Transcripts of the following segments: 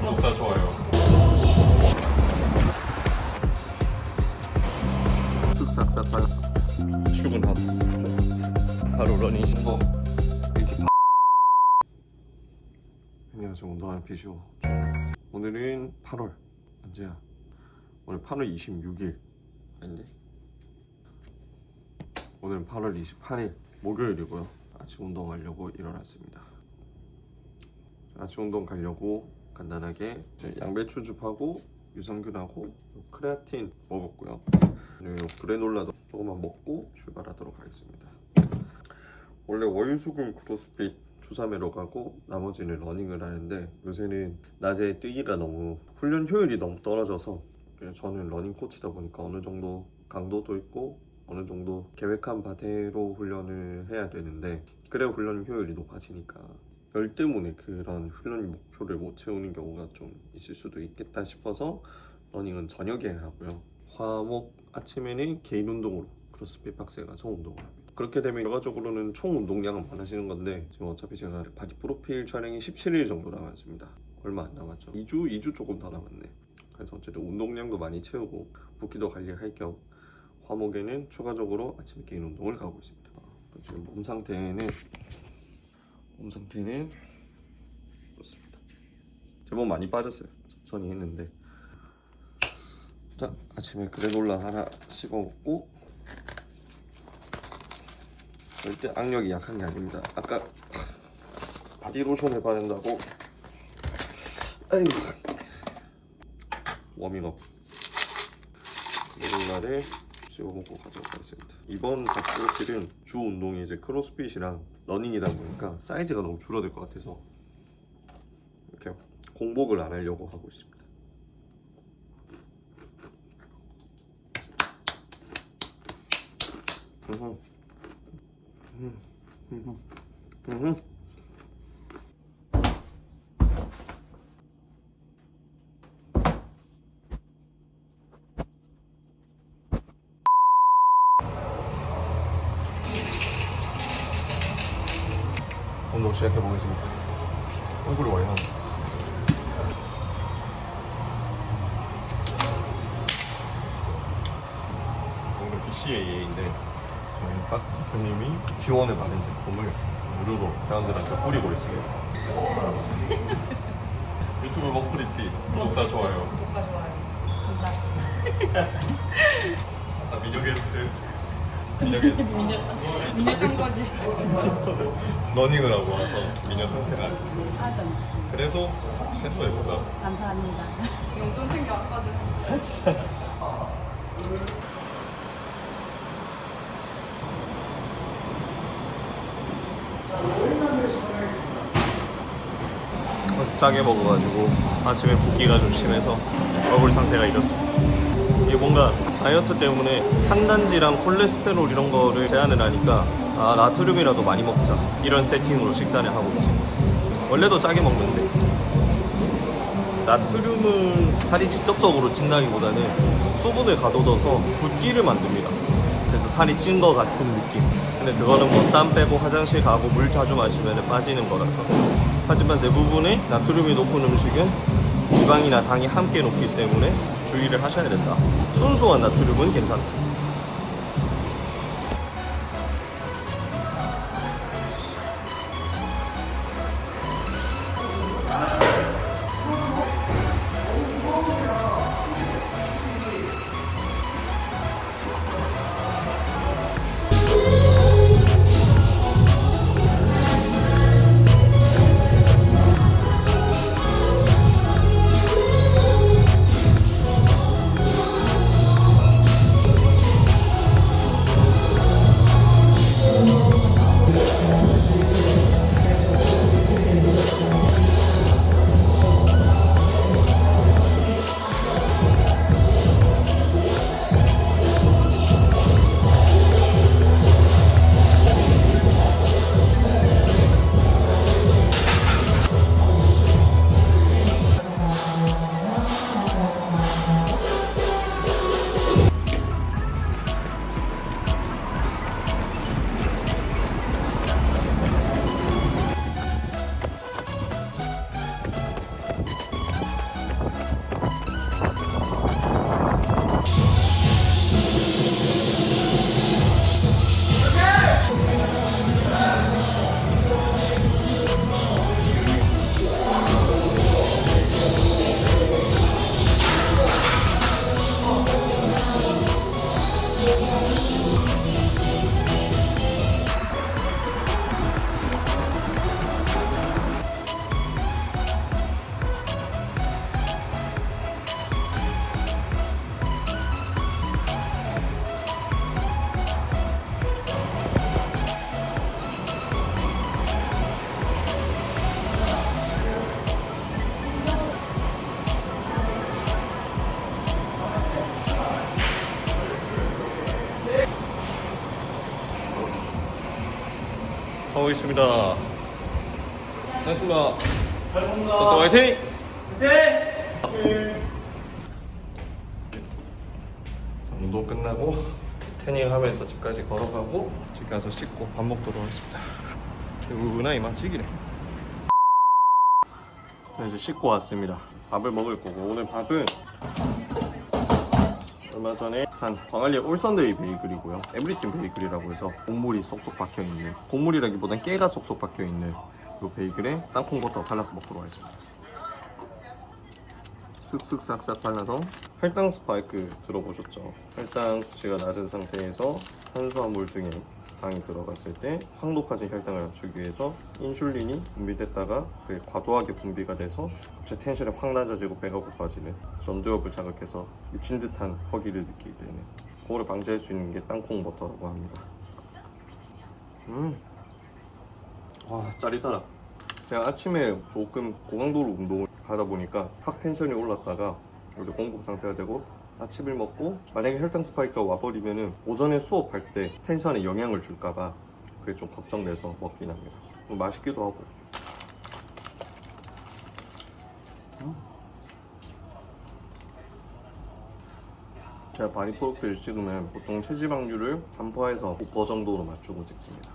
구독자 좋아요. 쓱싹싹 발 출근함. 바로 러닝 신고. 안녕하세요 운동하는 피시오 오늘은 8월 언제야? 오늘 8월 26일 아닌데 오늘은 8월 28일 목요일이고요 아침 운동하려고 일어났습니다 아침 운동 가려고 간단하게 양배추즙하고 유산균하고 크레아틴 먹었고요. 그리고 그래놀라도 조금만 먹고 출발하도록 하겠습니다. 원래 월수금 크로스핏 주사매로 가고 나머지는 러닝을 하는데 요새는 낮에 뛰기가 너무 훈련 효율이 너무 떨어져서 저는 러닝 코치다 보니까 어느 정도 강도도 있고 어느 정도 계획한 바대로 훈련을 해야 되는데 그래야 훈련 효율이 높아지니까 열 때문에 그런 훈련 목표를 못 채우는 경우가 좀 있을 수도 있겠다 싶어서 러닝은 저녁에 하고요. 화목 아침에는 개인 운동으로 크로스핏 박스에 가서 운동을 합니다. 그렇게 되면 결과적으로는 총 운동량은 많아지는 건데 지금 어차피 제가 바디 프로필 촬영이 17일 정도 남았습니다. 얼마 안 남았죠. 2주? 2주 조금 더 남았네. 그래서 어쨌든 운동량도 많이 채우고 붓기도 관리할 겸 화목에는 추가적으로 아침 개인 운동을 가고 있습니다. 어, 지금 몸 상태는 몸 상태는 그렇습니다. 제법 많이 빠졌어요. 천천히 했는데. 자 아침에 그래놀라 하나 씹어 먹고 절대 악력이 약한 게 아닙니다. 아까 바디로션을 바른다고. 아이고 워밍업. 그래놀라를 씹어 먹고 가도록 하겠습니다. 이번 닭프로필은 주 운동이 이제 크로스핏이랑 러닝이다 보니까 사이즈가 너무 줄어들 것 같아서 이렇게 공복을 안 하려고 하고 있습니다. 으흠. 음. 운 시작해 보겠습니다. 얼굴이 하네. 오늘 BCAA인데 저희 박스 대표님이 지원을 받은 제품을 무료로 회원들한테 뿌리고 있어요. 유튜브 먹프리티 구독자 좋아요. 구독과 좋아요. 감사합니다. 아싸 미녀 게스트. 미녀 게스트. 미녀, 미녀 깐 거지. 러닝을 하고 와서 미녀 상태가 안 좋습니다. 하지 않습니다. 그래도 최소 예쁘다. 감사합니다. 용돈 챙겨왔거든. 짜게 먹어가지고 아침에 붓기가 좀 심해서 얼굴 상태가 이렇습니다. 이게 뭔가 다이어트 때문에 탄단지랑 콜레스테롤 이런 거를 제한을 하니까 아 나트륨이라도 많이 먹자 이런 세팅으로 식단을 하고 있습니다. 원래도 짜게 먹는데 나트륨은 살이 직접적으로 찐다기보다는 수분을 가둬둬서 붓기를 만듭니다. 그래서 살이 찐 거 같은 느낌. 근데 그거는 뭐 땀 빼고 화장실 가고 물 자주 마시면 빠지는 거라서. 하지만 대부분의 나트륨이 높은 음식은 지방이나 당이 함께 높기 때문에 주의를 하셔야 된다. 순수한 나트륨은 괜찮다. 가보겠습니다. 고맙습니다. 고맙습니다. 화이팅! 운동 끝나고 태닝 하면서 집까지 걸어가고 집 가서 씻고 밥 먹도록 하겠습니다. 은하이 맛지기네. 이제 씻고 왔습니다. 밥을 먹을 거고 오늘 밥은 얼마 전에 산 광안리 올선데이 베이글이고요. 에브리띵 베이글이라고 해서 곡물이 쏙쏙 박혀 있는 곡물이라기보단 깨가 쏙쏙 박혀 있는 이 베이글에 땅콩 버터 발라서 먹도록 하겠습니다. 쓱쓱 싹싹 발라서 혈당 스파이크 들어보셨죠? 혈당 수치가 낮은 상태에서 탄수화물 등에 당이 들어갔을 때확 높아진 혈당을 낮추기 위해서 인슐린이 분비됐다가 그게 과도하게 분비가 돼서 갑자기 텐션이 확 낮아지고 배가 고파지는 전두엽을 자극해서 미친 듯한 허기를 느끼게 되는 그거를 방지할 수 있는 게 땅콩 버터라고 합니다. 음, 와 짜릿하다. 제가 아침에 조금 고강도로 운동을 하다 보니까 확 텐션이 올랐다가 이제 공복 상태가 되고 아침을 먹고 만약에 혈당 스파이크가 와버리면은 오전에 수업할 때 텐션에 영향을 줄까봐 그게 좀 걱정돼서 먹긴 합니다. 뭐 맛있기도 하고. 음. 제가 바디 프로필 찍으면 보통 체지방률을 3%에서 5% 정도로 맞추고 찍습니다.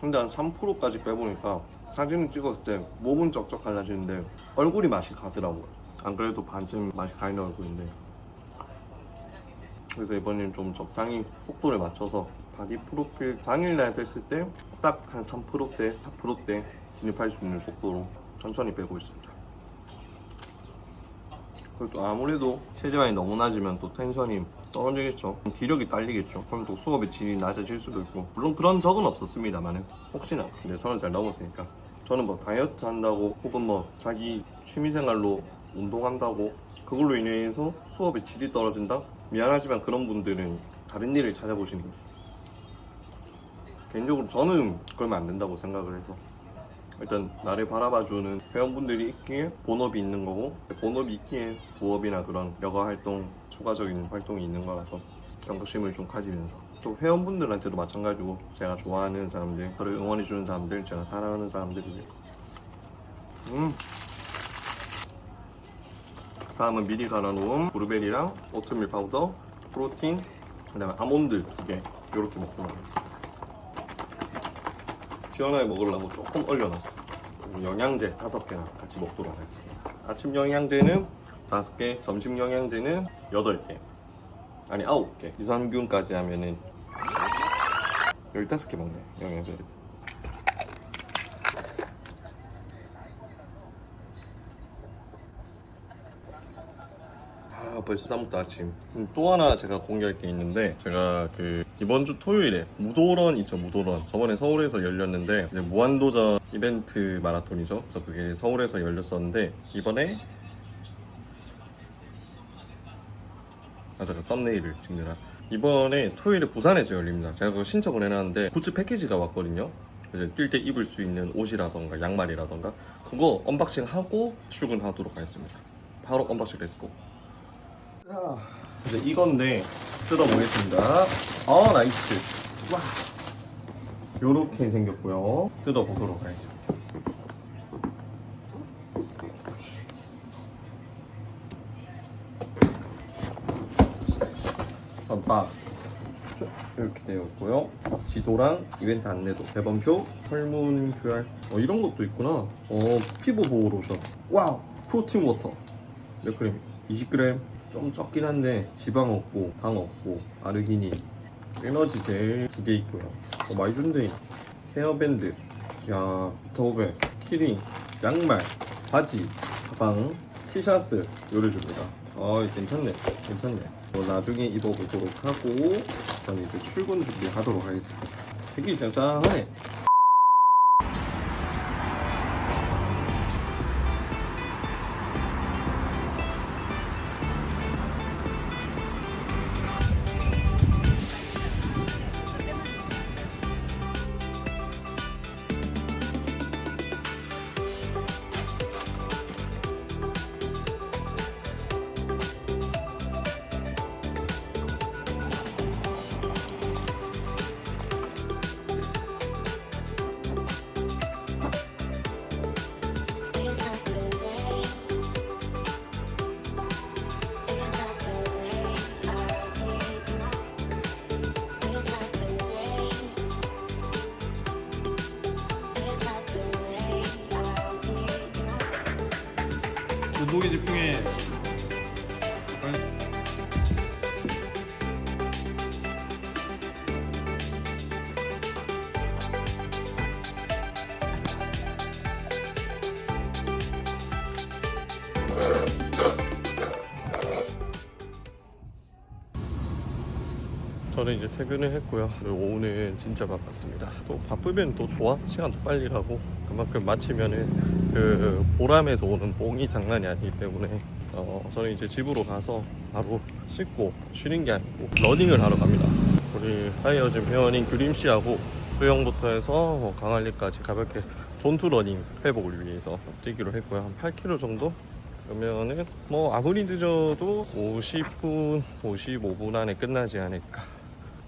근데 한 3%까지 빼보니까 사진을 찍었을 때 몸은 쩍쩍 갈라지는데 얼굴이 맛이 가더라고요. 안 그래도 반쯤 맛이 가 있는 얼굴인데. 그래서 이번엔 좀 적당히 속도를 맞춰서 바디 프로필 당일날 됐을 때 딱 한 3%대, 4%대 진입할 수 있는 속도로 천천히 빼고 있습니다. 그리고 또 아무래도 체지방이 너무 낮으면 또 텐션이 떨어지겠죠. 기력이 딸리겠죠. 그럼 또 수업의 질이 낮아질 수도 있고. 물론 그런 적은 없었습니다만은 혹시나 이제 서른 살 넘었으니까 저는 뭐 다이어트 한다고 혹은 뭐 자기 취미생활로 운동한다고? 그걸로 인해서 수업의 질이 떨어진다? 미안하지만 그런 분들은 다른 일을 찾아보시는 게 개인적으로 저는 그러면 안 된다고 생각을 해서. 일단 나를 바라봐주는 회원분들이 있기에 본업이 있는 거고 본업이 있기에 부업이나 그런 여가 활동 추가적인 활동이 있는 거라서 경각심을 좀 가지면서. 또 회원분들한테도 마찬가지고 제가 좋아하는 사람들 저를 응원해주는 사람들 제가 사랑하는 사람들이고요 음 다음은 미리 갈아놓은 브루베리랑 오트밀 파우더 프로틴 그 다음에 아몬드 두개 이렇게 먹고 나가겠습니다 시원하게 먹으려고 조금 얼려놨어요. 영양제 다섯 개나 같이 먹도록 하겠습니다. 아침 영양제는 다섯 개, 점심 영양제는 여덟 개, 아니 아홉 개. 유산균까지 하면은 열다섯 개 먹네 영양제를. 아 벌써 다음부터 아침. 음, 또 하나 제가 공개할 게 있는데 제가 그 이번 주 토요일에 무도런 있죠 무도런. 저번에 서울에서 열렸는데 이제 무한도전 이벤트 마라톤이죠. 그래서 그게 서울에서 열렸었는데 이번에 아 잠깐 썸네일을 찍느라. 이번에 토요일에 부산에서 열립니다. 제가 그거 신청을 해놨는데 굿즈 패키지가 왔거든요. 이제 뛸 때 입을 수 있는 옷이라던가 양말이라던가 그거 언박싱 하고 출근하도록 하겠습니다. 바로 언박싱 렛츠고 이제 이건데 뜯어보겠습니다. 아 나이스. 와. 요렇게 생겼고요. 뜯어보도록 하겠습니다. 박스 이렇게 되어 있고요. 지도랑 이벤트 안내도, 대번표, 설문 QR 어, 이런 것도 있구나. 어 피부 보호 로션. 와우 프로틴 워터. 몇 그램? 20g. 좀 적긴 한데 지방 없고 당 없고 아르기닌 에너지 젤 두 개 있고요. 어, 많이 준대 헤어밴드 야 더베 키링 양말 바지 가방 티셔츠 요리 줍니다. 아 괜찮네 괜찮네. 뭐 나중에 입어보도록 하고 저는 이제 출근 준비하도록 하겠습니다. 되게 짱짱하네 목에 집중해. 저는 이제 퇴근을 했고요. 오늘 진짜 바빴습니다. 또 바쁘면 또 좋아. 시간도 빨리 가고 그만큼 마치면은 그 보람에서 오는 뽕이 장난이 아니기 때문에 어, 저는 이제 집으로 가서 바로 씻고 쉬는 게 아니고 러닝을 하러 갑니다. 우리 하이어진 회원인 규림 씨하고 수영부터 해서 뭐 강할리까지 가볍게 존투 러닝 회복을 위해서 뛰기로 했고요. 한 8km 정도 그러면은 뭐 아무리 늦어도 50분, 55분 안에 끝나지 않을까.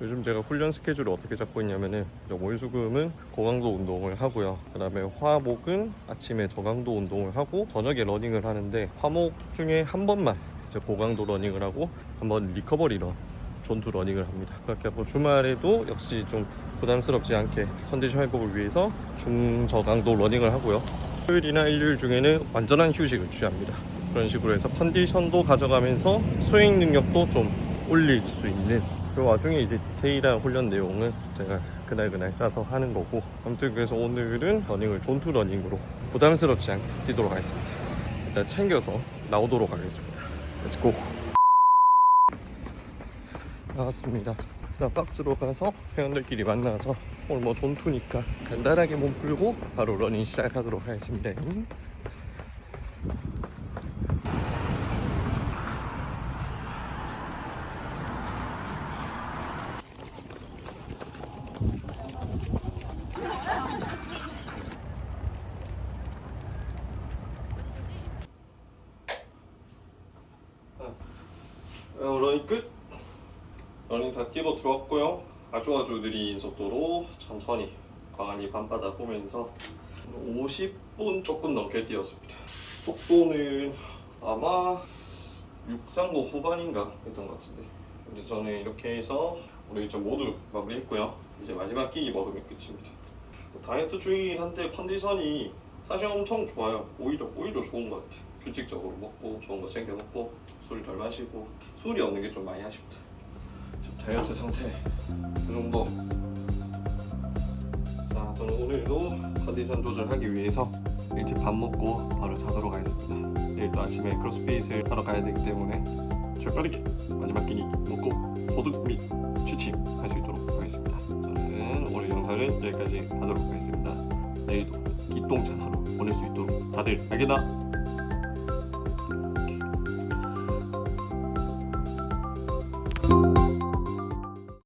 요즘 제가 훈련 스케줄을 어떻게 잡고 있냐면은 월수금은 고강도 운동을 하고요. 그 다음에 화목은 아침에 저강도 운동을 하고 저녁에 러닝을 하는데 화목 중에 한 번만 이제 고강도 러닝을 하고 한번 리커버리 런 존투 러닝을 합니다. 그렇게 하고 주말에도 역시 좀 부담스럽지 않게 컨디션 회복을 위해서 중저강도 러닝을 하고요. 토요일이나 일요일 중에는 완전한 휴식을 취합니다. 그런 식으로 해서 컨디션도 가져가면서 수행 능력도 좀 올릴 수 있는 그 와중에 이제 디테일한 훈련 내용은 제가 그날 그날 짜서 하는 거고 아무튼 그래서 오늘은 러닝을 존투 러닝으로 부담스럽지 않게 뛰도록 하겠습니다. 일단 챙겨서 나오도록 하겠습니다. Go. 나왔습니다. 일단 박스로 가서 회원들끼리 만나서 오늘 뭐 존투니까 간단하게 몸 풀고 바로 러닝 시작하도록 하겠습니다. 어, 러닝 끝. 러닝 다 뛰고 들어왔고요. 아주 아주 느린 속도로 천천히 광안리 밤바다 보면서 50분 조금 넘게 뛰었습니다. 속도는 아마 635 후반인가 했던 것 같은데. 근데 저는 이렇게 해서 우리 이제 모두 마무리했고요. 이제 마지막 끼니 먹으면 끝입니다. 뭐 다이어트 중이긴 한데 컨디션이 사실 엄청 좋아요. 오히려 오히려 좋은 것 같아요. 규칙적으로 먹고 좋은 거 챙겨 먹고 술 덜 마시고 술이 없는 게 좀 많이 아쉽다. 다이어트 상태 그 정도. 자, 저는 오늘도 컨디션 조절하기 위해서 일찍 밥 먹고 바로 자도록 하겠습니다. 내일 또 아침에 크로스핏을 하러 가야 되기 때문에 절빠르게 마지막 끼니 먹고 호흡 및 취침 할 수 있도록 하겠습니다. 저는 오늘 영상은 여기까지 하도록 하겠습니다. 내일도 기똥찬 하루 보낼 수 있도록 다들 알겠나?